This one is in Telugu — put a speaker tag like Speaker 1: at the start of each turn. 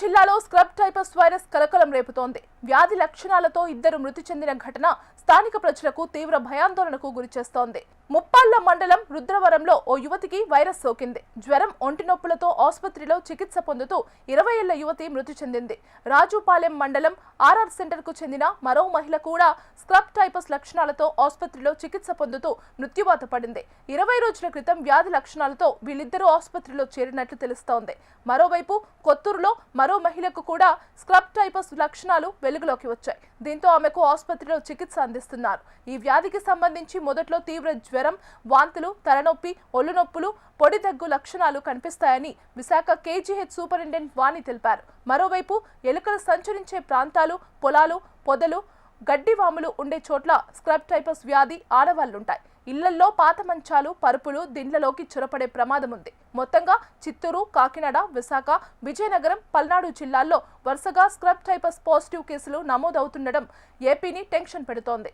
Speaker 1: జిల్లాలో స్క్రబ్ టైపస్ వైరస్ కలకలం రేపుతోంది. వ్యాధి లక్షణాలతో ఇద్దరు మృతి చెందిన ఘటన స్థానిక ప్రజలకు తీవ్ర భయాందోళనకు గురిచేస్తోంది. ముప్పాళ్ళ మండలం రుద్రవరంలో ఓ యువతికి వైరస్ సోకింది. జ్వరం ఒంటి నొప్పులతో ఆసుపత్రిలో చికిత్స పొందుతూ ఇరవై ఏళ్ళ యువతి మృతి చెందింది. రాజుపాలెం మండలం ఆర్ఆర్ సెంటర్కు చెందిన మరో మహిళ కూడా స్క్రబ్ టైపస్ లక్షణాలతో ఆసుపత్రిలో చికిత్స పొందుతూ మృత్యువాత పడింది. ఇరవై రోజుల క్రితం వ్యాధి లక్షణాలతో వీళ్ళిద్దరూ ఆసుపత్రిలో చేరినట్లు తెలుస్తోంది. మరోవైపు కొత్తూరులో మరో మహిళకు కూడా స్క్రబ్ టైపస్ లక్షణాలు వెలుగులోకి వచ్చాయి. దీంతో ఆమెకు ఆసుపత్రిలో చికిత్స అందిస్తున్నారు. ఈ వ్యాధికి సంబంధించి మొదట్లో తీవ్ర జ్వరం వాంతులు తలనొప్పి ఒళ్ళు నొప్పులు పొడి దగ్గు లక్షణాలు కనిపిస్తాయని విశాఖ కేజీహెచ్ సూపరింటెండెంట్ వాణి తెలిపారు. మరోవైపు ఎలుకలు సంచరించే ప్రాంతాలు పొలాలు పొదలు గడ్డివాములు ఉండే చోట్ల స్క్రబ్ టైపస్ వ్యాధి ఆడవాళ్ళుంటాయి ఇళ్ళల్లో పాత మంచాలు పరుపులు దిండ్లలోకి చొరపడే ప్రమాదం ఉంది. మొత్తంగా చిత్తూరు కాకినాడ విశాఖ విజయనగరం పల్నాడు జిల్లాల్లో వరుసగా స్క్రబ్ టైపస్ పాజిటివ్ కేసులు నమోదవుతుండడం ఏపీని టెన్షన్ పెడుతోంది.